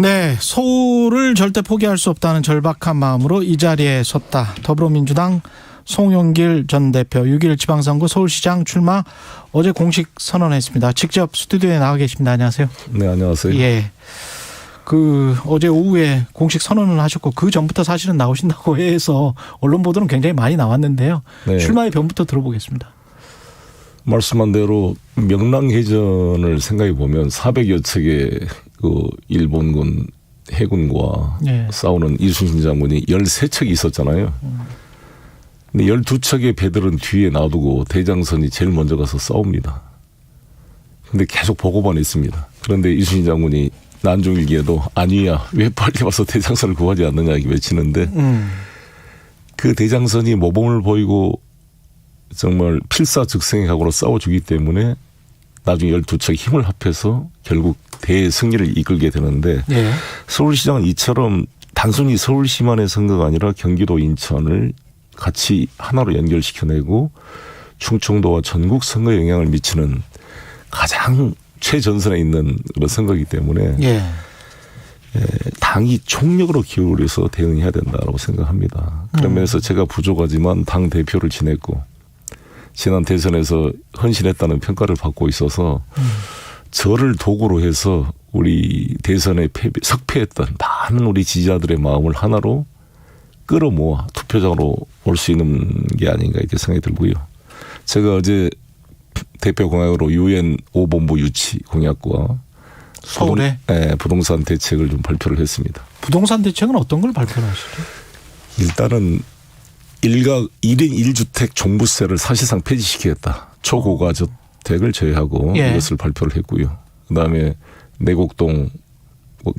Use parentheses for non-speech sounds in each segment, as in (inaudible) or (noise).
네, 서울을 절대 포기할 수 없다는 절박한 마음으로 이 자리에 섰다. 더불어민주당 송영길 전 대표 6일 지방선거 서울시장 출마 어제 공식 선언했습니다. 직접 스튜디오에 나와 계십니다. 안녕하세요. 네, 안녕하세요. 예. 그 어제 오후에 공식 선언을 하셨고 그 전부터 사실은 나오신다고 해서 언론 보도는 굉장히 많이 나왔는데요. 네. 출마의 변부터 들어보겠습니다. 말씀한 대로 명랑해전을 생각해 보면 400여 척의 그 일본군 해군과 예. 싸우는 이순신 장군이 13척이 있었잖아요. 근데 12척의 배들은 뒤에 놔두고 대장선이 제일 먼저 가서 싸웁니다. 근데 계속 보고만 있습니다. 그런데 이순신 장군이 난중일기에도 아니야 왜 빨리 와서 대장선을 구하지 않느냐 이렇게 외치는데 음. 그 대장선이 모범을 보이고 정말 필사즉생의 각오로 싸워주기 때문에 나중에 12척 힘을 합해서 결국 대승리를 이끌게 되는데 예. 서울시장은 이처럼 단순히 서울시만의 선거가 아니라 경기도 인천을 같이 하나로 연결시켜내고 충청도와 전국 선거에 영향을 미치는 가장 최전선에 있는 그런 선거이기 때문에 예. 당이 총력으로 기울여서 대응해야 된다고 생각합니다. 그런 음. 면에서 제가 부족하지만 당 대표를 지냈고 지난 대선에서 헌신했다는 평가를 받고 있어서 음. 저를 도구로 해서 우리 대선에 패배, 석패했던 많은 우리 지지자들의 마음을 하나로 끌어모아 투표장으로 올 수 있는 게 아닌가 이렇게 생각이 들고요. 제가 어제 대표 공약으로 유엔 5본부 유치 공약과 서울에 부동, 예, 부동산 대책을 좀 발표를 했습니다. 부동산 대책은 어떤 걸 발표를 하시죠? 일단은 일각 1인 1주택 종부세를 사실상 폐지시키겠다. 초고가 주택을 제외하고 예. 이것을 발표를 했고요. 그다음에 내곡동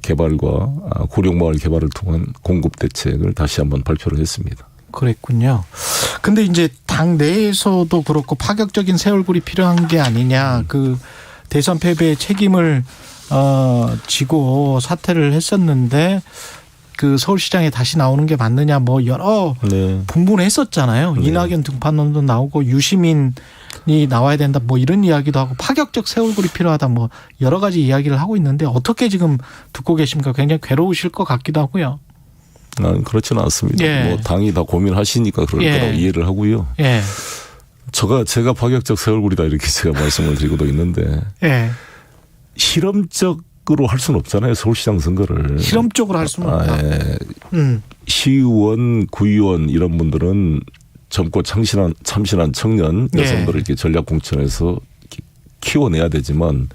개발과 아, 고령마을 개발을 통한 공급 대책을 다시 한번 발표를 했습니다. 그랬군요. 근데 이제 당 내에서도 그렇고 파격적인 새 얼굴이 필요한 게 아니냐. 그 대선 패배의 책임을 어 지고 사퇴를 했었는데 그 서울시장에 다시 나오는 게 맞느냐 뭐 여러 네. 분분했었잖아요. 네. 이낙연 등판론도 나오고 유시민이 나와야 된다 뭐 이런 이야기도 하고 파격적 새 얼굴이 필요하다 뭐 여러 가지 이야기를 하고 있는데 어떻게 지금 듣고 계십니까? 굉장히 괴로우실 것 같기도 하고요. 난 그렇지는 않습니다. 예. 뭐 당이 다 고민하시니까 그럴 예. 거라고 이해를 하고요. 예. 제가 제가 파격적 새 얼굴이다 이렇게 제가 말씀을 드리고도 있는데 예. 실험적 으로 할 수는 없잖아요. 서울시장 선거를. 실험적으로 할 수는 없다. 아, 예. 음. 시의원, 구의원 이런 분들은 젊고 참신한 참신한 청년 예. 여성들을 이렇게 전략 공천해서 키- 키워내야 되지만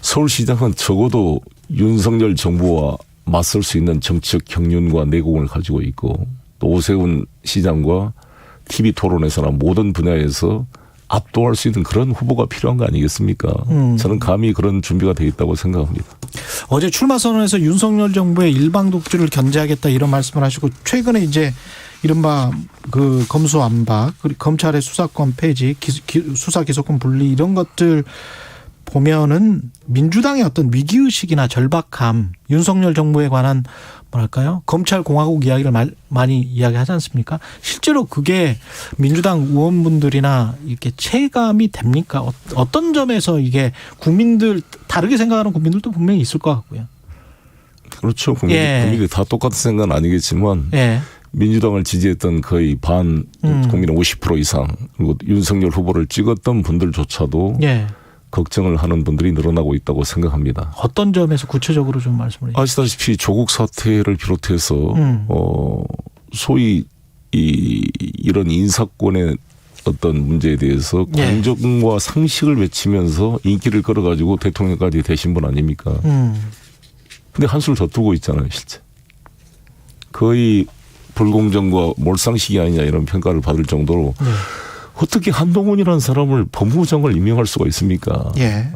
서울시장은 적어도 윤석열 정부와 맞설 수 있는 정치적 경륜과 내공을 가지고 있고 또 오세훈 시장과 TV 토론에서나 모든 분야에서 압도할 수 있는 그런 후보가 필요한 거 아니겠습니까? 음. 저는 감히 그런 준비가 돼 있다고 생각합니다. 어제 출마 선언에서 윤석열 정부의 일방 독주를 견제하겠다 이런 말씀을 하시고 최근에 이제 이른바 그 검수완박 검찰의 수사권 폐지 수사 기소권 분리 이런 것들 보면은 민주당의 어떤 위기 의식이나 절박함 윤석열 정부에 관한 뭐랄까요 검찰 공화국 이야기를 말, 많이 이야기하지 않습니까? 실제로 그게 민주당 의원분들이나 이렇게 체감이 됩니까? 어- 어떤 점에서 이게 국민들 다르게 생각하는 국민들도 분명히 있을 것 같고요. 그렇죠. 국민, 예. 국민들이 다 똑같은 생각은 아니겠지만 예. 민주당을 지지했던 거의 반 음. 국민의 50% 이상 그리고 윤석열 후보를 찍었던 분들조차도 예. 걱정을 하는 분들이 늘어나고 있다고 생각합니다. 어떤 점에서 구체적으로 좀 말씀을. 아시다시피 조국 사태를 비롯해서 음. 어 소위 이 이런 인사권의 어떤 문제에 대해서 예. 공정과 상식을 외치면서 인기를 끌어가지고 대통령까지 되신 분 아닙니까? 음. 근데 한술 더 두고 있잖아요, 실제. 거의 불공정과 몰상식이 아니냐 이런 평가를 받을 정도로 네. 어떻게 한동훈이라는 사람을 법무부 장관을 임명할 수가 있습니까? 예.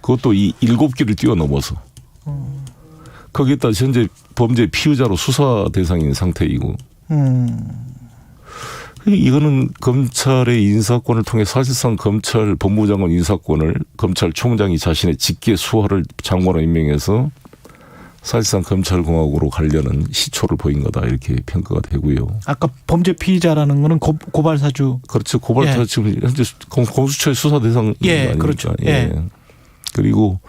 그것도 이 일곱 개를 뛰어넘어서. 거기에다 현재 범죄 피의자로 수사 대상인 상태이고 음. 이거는 검찰의 인사권을 통해 사실상 검찰 법무장관 인사권을 검찰총장이 자신의 직계 수하를 장관으로 임명해서 사실상 검찰공화국으로 가려는 시초를 보인 거다 이렇게 평가가 되고요. 아까 범죄 피의자라는 거는 고, 고발 사주 그렇죠. 고발사 예. 지금 현재 공- 공수처의 수사 대상 예, 아닙니까? 그렇죠. 예. 그리고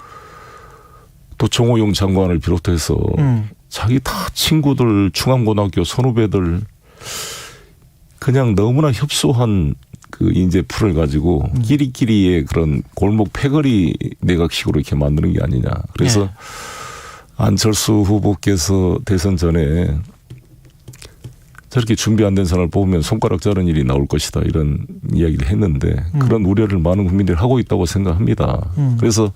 또 정호용 장관을 비롯해서 음. 자기 다 친구들 중앙고등학교 선후배들 그냥 너무나 협소한 그 인재 풀을 가지고 음. 끼리끼리의 그런 골목 패거리 내각식으로 이렇게 만드는 게 아니냐. 그래서 예. 안철수 후보께서 대선 전에 저렇게 준비 안 된 사람을 뽑으면 손가락 자른 일이 나올 것이다 이런 이야기를 했는데 그런 우려를 많은 국민들이 하고 있다고 생각합니다. 음. 그래서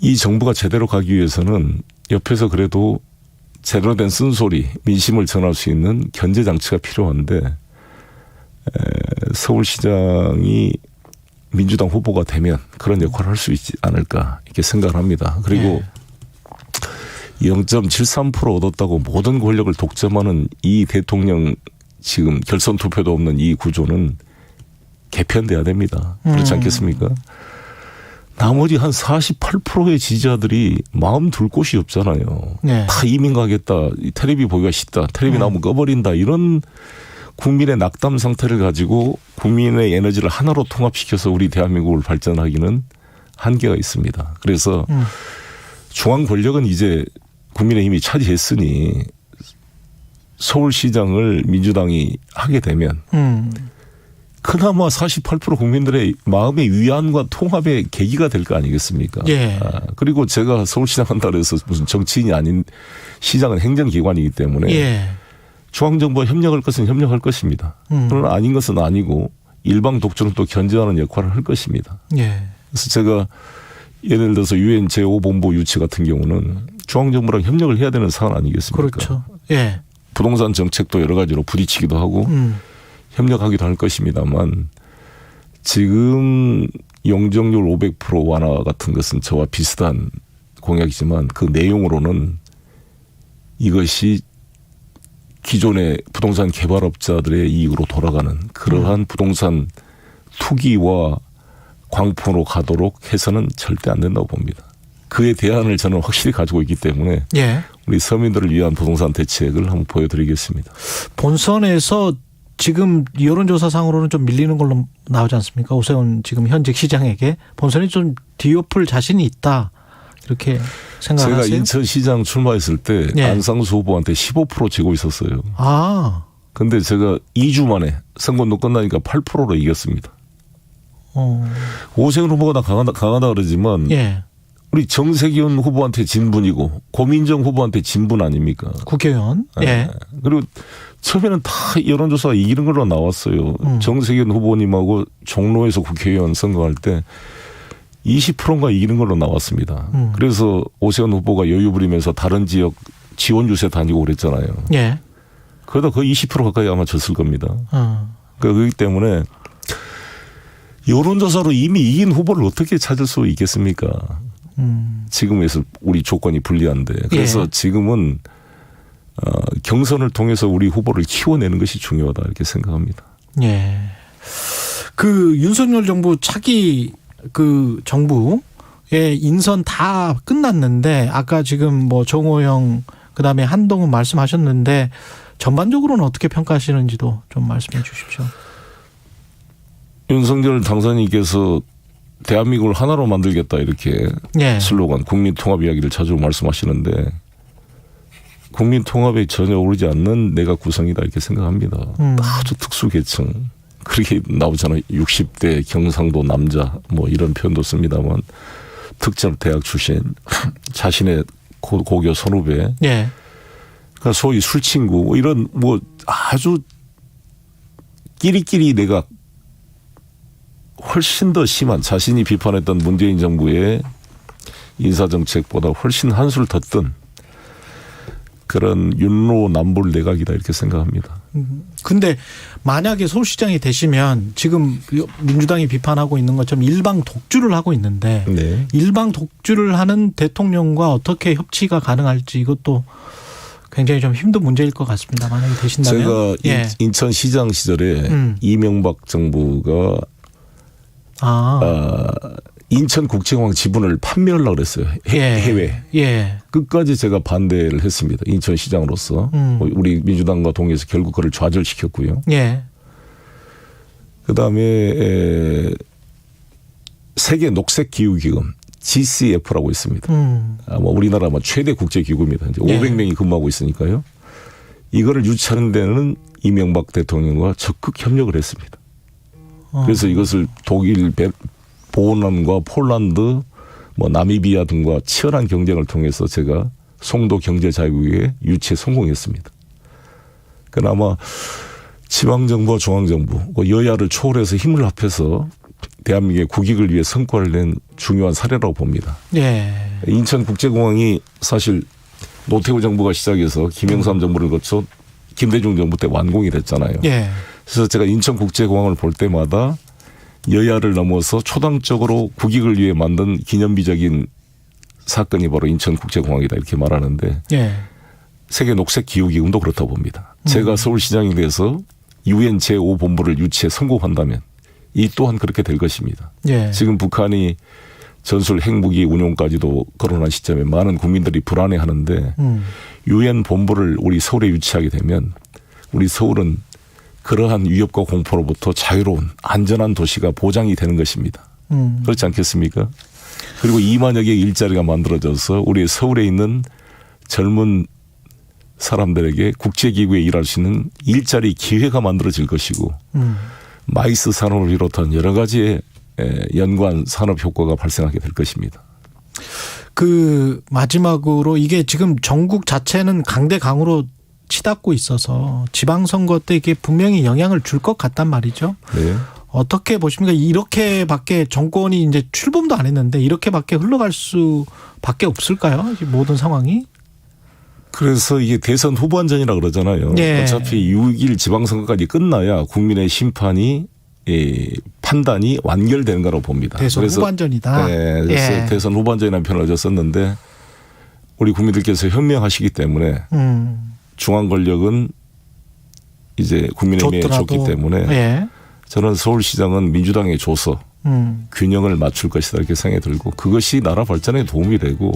이 정부가 제대로 가기 위해서는 옆에서 그래도 제대로 된 쓴소리, 민심을 전할 수 있는 견제 장치가 필요한데 에, 서울시장이 민주당 후보가 되면 그런 역할을 할 수 있지 않을까 이렇게 생각을 합니다. 그리고 예. 0.73% 얻었다고 모든 권력을 독점하는 이 대통령 지금 결선 투표도 없는 이 구조는 개편돼야 됩니다. 그렇지 음. 않겠습니까? 나머지 한 48%의 지지자들이 마음 둘 곳이 없잖아요. 네. 다 이민 가겠다. 이 테레비 보기가 싫다. 테레비 음. 나오면 꺼버린다. 이런 국민의 낙담 상태를 가지고 국민의 에너지를 하나로 통합시켜서 우리 대한민국을 발전하기는 한계가 있습니다. 그래서 음. 중앙 권력은 이제 국민의힘이 차지했으니 서울시장을 민주당이 하게 되면 음. 그나마 48% 국민들의 마음의 위안과 통합의 계기가 될 거 아니겠습니까? 예. 아, 그리고 제가 서울시장 한다 그래서 무슨 정치인이 아닌 시장은 행정기관이기 때문에 예. 중앙정부와 협력할 것은 협력할 것입니다. 음. 그러나 아닌 것은 아니고 일방 독주는 또 견제하는 역할을 할 것입니다. 예. 그래서 제가 예를 들어서 유엔 제5본부 유치 같은 경우는 중앙정부랑 협력을 해야 되는 사안 아니겠습니까? 그렇죠. 예. 부동산 정책도 여러 가지로 부딪히기도 하고 음. 협력하기도 할 것입니다만 지금 용적률 500% 완화 같은 것은 저와 비슷한 공약이지만 그 내용으로는 이것이 기존의 부동산 개발업자들의 이익으로 돌아가는 그러한 부동산 투기와 광풍으로 가도록 해서는 절대 안 된다고 봅니다. 그에 대안을 저는 확실히 가지고 있기 때문에 예. 우리 서민들을 위한 부동산 대책을 한번 보여드리겠습니다. 본선에서 지금 여론조사상으로는 좀 밀리는 걸로 나오지 않습니까? 오세훈 지금 현직 시장에게 본선에 좀 뒤엎을 자신이 있다 이렇게 제가 생각하세요? 인천시장 출마했을 때 예. 안상수 후보한테 15% 지고 있었어요. 아, 근데 제가 2주 만에 선거도 끝나니까 8%로 이겼습니다. 어, 오세훈 후보가 다 강하다, 강하다 그러지만 예, 우리 정세균 후보한테 진분이고 고민정 후보한테 진분 아닙니까? 국회의원, 예, 그리고 처음에는 다 여론조사가 이기는 걸로 나왔어요. 음. 정세균 후보님하고 종로에서 국회의원 선거할 때 20%인가 이기는 걸로 나왔습니다. 음. 그래서 오세훈 후보가 여유 부리면서 다른 지역 지원 유세 다니고 그랬잖아요. 예, 그러다 거의 20% 가까이 아마 졌을 겁니다. 어, 그렇기 때문에 여론조사로 이미 이긴 후보를 어떻게 찾을 수 있겠습니까? 음, 지금에서 우리 조건이 불리한데 그래서 예. 지금은 어, 경선을 통해서 우리 후보를 키워내는 것이 중요하다 이렇게 생각합니다. 예. 그 윤석열 정부 차기 그 정부의 인선 다 끝났는데 아까 지금 뭐 정호영 그다음에 한동훈 말씀하셨는데 전반적으로는 어떻게 평가하시는지도 좀 말씀해 주십시오. 윤석열 당선인께서 대한민국을 하나로 만들겠다 이렇게 예. 슬로건 국민 통합 이야기를 자주 말씀하시는데 국민 통합에 전혀 오르지 않는 내각 구성이다 이렇게 생각합니다. 음. 아주 특수 계층 그렇게 나오잖아요. 60대 경상도 남자 뭐 이런 표현도 씁니다만 특정 대학 출신 (laughs) 자신의 고, 고교 선후배 예. 그러니까 소위 술 친구 뭐 이런 뭐 아주 끼리끼리 내가 훨씬 더 심한 자신이 비판했던 문재인 정부의 인사 정책보다 훨씬 한술 더뜬 그런 윤로 남불 내각이다 이렇게 생각합니다. 근데 만약에 서울시장이 되시면 지금 민주당이 비판하고 있는 것처럼 일방 독주를 하고 있는데 네. 일방 독주를 하는 대통령과 어떻게 협치가 가능할지 이것도 굉장히 좀 힘든 문제일 것 같습니다. 만약에 되신다면. 제가 예. 인, 천 시장 시절에 음. 이명박 정부가 아. 아, 인천 국제공항 지분을 판매하려고 그랬어요. 해, 예. 해외. 예. 끝까지 제가 반대를 했습니다. 인천 시장으로서 음. 우리 민주당과 동의해서 결국 그를 좌절시켰고요. 예. 그다음에 에, 세계 녹색 기후 기금 GCF라고 있습니다. 음. 아마 우리나라 아마 최대 국제 기구입니다. 이제 네. 500명이 근무하고 있으니까요. 이거를 유치하는 데는 이명박 대통령과 적극 협력을 했습니다. 어. 그래서 이것을 독일, 베- 보란과 폴란드, 뭐 나미비아 등과 치열한 경쟁을 통해서 제가 송도 경제 자유국에 유치에 성공했습니다. 그나마 지방 정부와 중앙 정부, 그 여야를 초월해서 힘을 합해서 대한민국의 국익을 위해 성과를 낸 중요한 사례라고 봅니다. 예. 인천국제공항이 사실 노태우 정부가 시작해서 김영삼 정부를 거쳐 김대중 정부 때 완공이 됐잖아요. 예. 그래서 제가 인천국제공항을 볼 때마다 여야를 넘어서 초당적으로 국익을 위해 만든 기념비적인 사건이 바로 인천국제공항이다 이렇게 말하는데 예. 세계 녹색 기후기금도 그렇다고 봅니다. 제가 서울시장이 돼서 유엔 제5본부를 유치에 성공한다면 이 또한 그렇게 될 것입니다. 예. 지금 북한이 전술 핵무기 운용까지도 거론한 시점에 많은 국민들이 불안해하는데 음. 유엔 본부를 우리 서울에 유치하게 되면 우리 서울은 그러한 위협과 공포로부터 자유로운 안전한 도시가 보장이 되는 것입니다. 음. 그렇지 않겠습니까? 그리고 2만여 개의 일자리가 만들어져서 우리 서울에 있는 젊은 사람들에게 국제기구에 일할 수 있는 일자리 기회가 만들어질 것이고 음. 마이스 산업을 비롯한 여러 가지의 에, 연관 산업 효과가 발생하게 될 것입니다. 그 마지막으로 이게 지금 전국 자체는 강대강으로 치닫고 있어서 지방선거 때 이게 분명히 영향을 줄 것 같단 말이죠. 네. 어떻게 보십니까? 이렇게밖에 정권이 이제 출범도 안 했는데 이렇게밖에 흘러갈 수밖에 없을까요? 이 모든 상황이? 그래서 이게 대선 후반전이라 그러잖아요. 네. 어차피 6일 지방선거까지 끝나야 국민의 심판이 예, 판단이 완결되는 거라고 봅니다. 대선 그래서 후반전이다. 네, 그래서 예. 대선 후반전이라는 표현을 썼는데 우리 국민들께서 현명하시기 때문에 음. 중앙 권력은 이제 국민의힘에 줬더라도. 줬기 때문에 예. 저는 서울시장은 민주당에 줘서 음. 균형을 맞출 것이다 이렇게 생각이 들고 그것이 나라 발전에 도움이 되고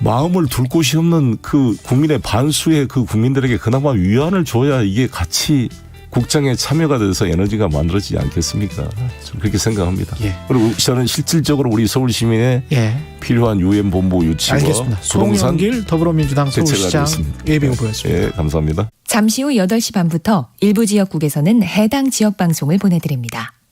마음을 둘 곳이 없는 그 국민의 반수의 그 국민들에게 그나마 위안을 줘야 이게 같이 국장에 참여가 돼서 에너지가 만들어지지 않겠습니까? 좀 그렇게 생각합니다. 예. 그리고 저는 실질적으로 우리 서울 시민의 예. 필요한 유엔 본부 유치와 알겠습니다. 부동산 송영길 더불어민주당 대책을 서울시장 하겠습니다. 예비 후보였습니다. 예, 감사합니다. 잠시 후 8시 반부터 일부 지역국에서는 해당 지역 방송을 보내드립니다.